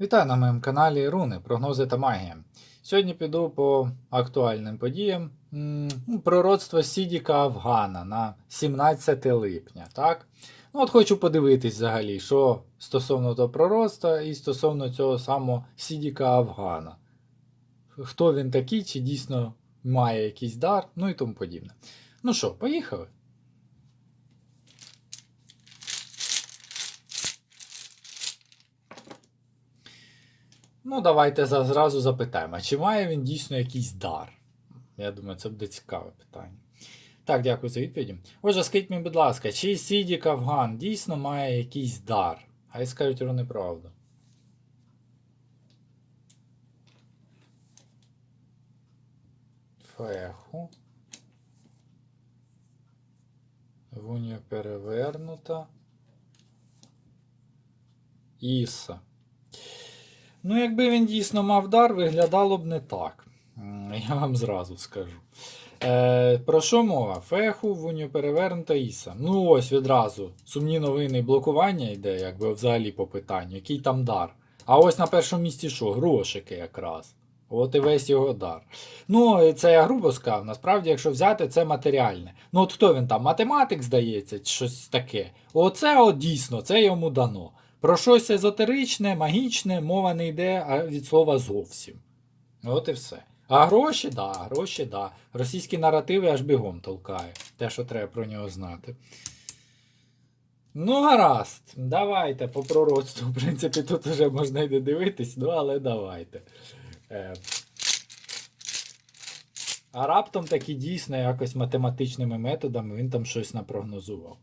Вітаю на моєму каналі Руни, прогнози та магія. Сьогодні піду по актуальним подіям. Ну, Пророцтво Сідіка Афгана на 17 липня. Так? Ну, от хочу подивитись взагалі, що стосовно того пророцтва і стосовно цього самого Сідіка Афгана. Хто він такий, чи дійсно має якийсь дар, ну і тому подібне. Ну що, поїхали? Ну, давайте зразу запитаємо, чи має він дійсно якийсь дар? Я думаю, це буде цікаве питання. Так, дякую за відповіді. Отже, скажіть мені, будь ласка, чи Сідік Афган дійсно має якийсь дар? Хай скажуть про неправду. Феху. Вунія перевернута. Іса. Ну, якби він дійсно мав дар, виглядало б не так. Я вам зразу скажу. Е, про що мова? Феху, Вуню перевернута Іса. Ну ось відразу. Сумні новини і блокування йде, якби взагалі по питанню, який там дар. А ось на першому місці що? Грошики якраз. От і весь його дар. Ну, це я грубо сказав. Насправді, якщо взяти, це матеріальне. Ну, от хто він там? Математик, здається, щось таке. Оце от дійсно, це йому дано. Про щось езотеричне, магічне, мова не йде від слова зовсім. От і все. А гроші, да, гроші, да. Російські наративи аж бігом толкає. Те, що треба про нього знати. Ну, гаразд, давайте по пророцтву. В принципі, тут вже можна й не дивитись, ну але давайте. Е, а раптом таки дійсно якось математичними методами він там щось напрогнозував.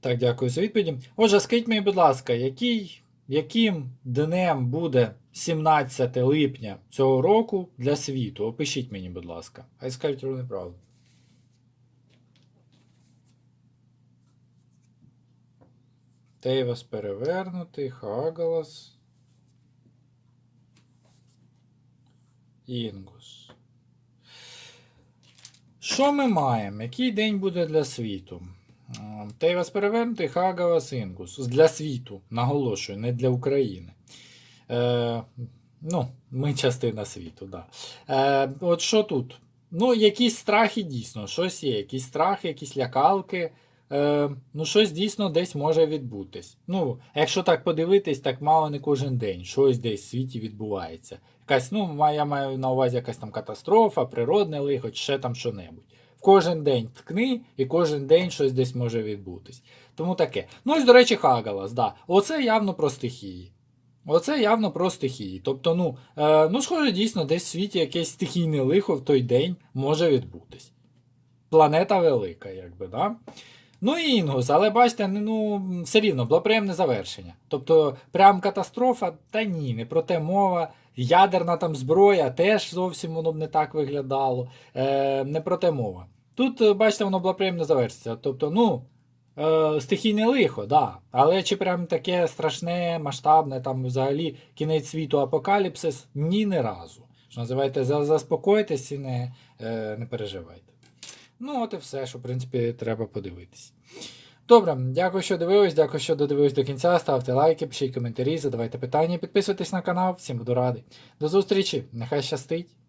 Так, дякую за відповіді. Отже, скажіть мені, будь ласка, який, яким днем буде 17 липня цього року для світу? Опишіть мені, будь ласка. Хай скажуть ровно правду. Тейвас перевернутий, Хагалас. Інгус. Що ми маємо? Який день буде для світу? М, Тейвас перевернутий, Хагавас Інгус. Для світу, наголошую, не для України. Е, ну, ми частина світу, да. Е, от що тут? Ну, якісь страхи дійсно, щось є, якісь страхи, якісь лякалки. Е, ну, щось дійсно десь може відбутись. Ну, якщо так подивитись, так мало не кожен день, щось десь в світі відбувається. Якась, ну, я маю на увазі якась там катастрофа, природне лихо, чи ще там що-небудь. Кожен день ткни, і кожен день щось десь може відбутись. Тому таке. Ну, ось, до речі, Хагалас, да. Оце явно про стихії. Оце явно про стихії. Тобто, ну, е, ну, схоже, дійсно, десь в світі якесь стихійне лихо в той день може відбутись. Планета велика, якби, да? Ну і Інгус, але бачите, ну, все рівно було приємне завершення. Тобто, прям катастрофа, та ні, не про те мова. Ядерна там зброя теж зовсім воно б не так виглядало. Е, не про те мова. Тут, е, бачите, воно було приємне завершення. Тобто, ну, е, стихійне лихо, да. Але чи прям таке страшне, масштабне, там взагалі кінець світу апокаліпсис? Ні, не разу. Що називаєте, заспокойтесь і не, е, не переживайте. Ну, от і все, що, в принципі, треба подивитись. Добре, дякую, що дивились, дякую, що додивились до кінця. Ставте лайки, пишіть коментарі, задавайте питання, підписуйтесь на канал, всім буду радий. До зустрічі, нехай щастить!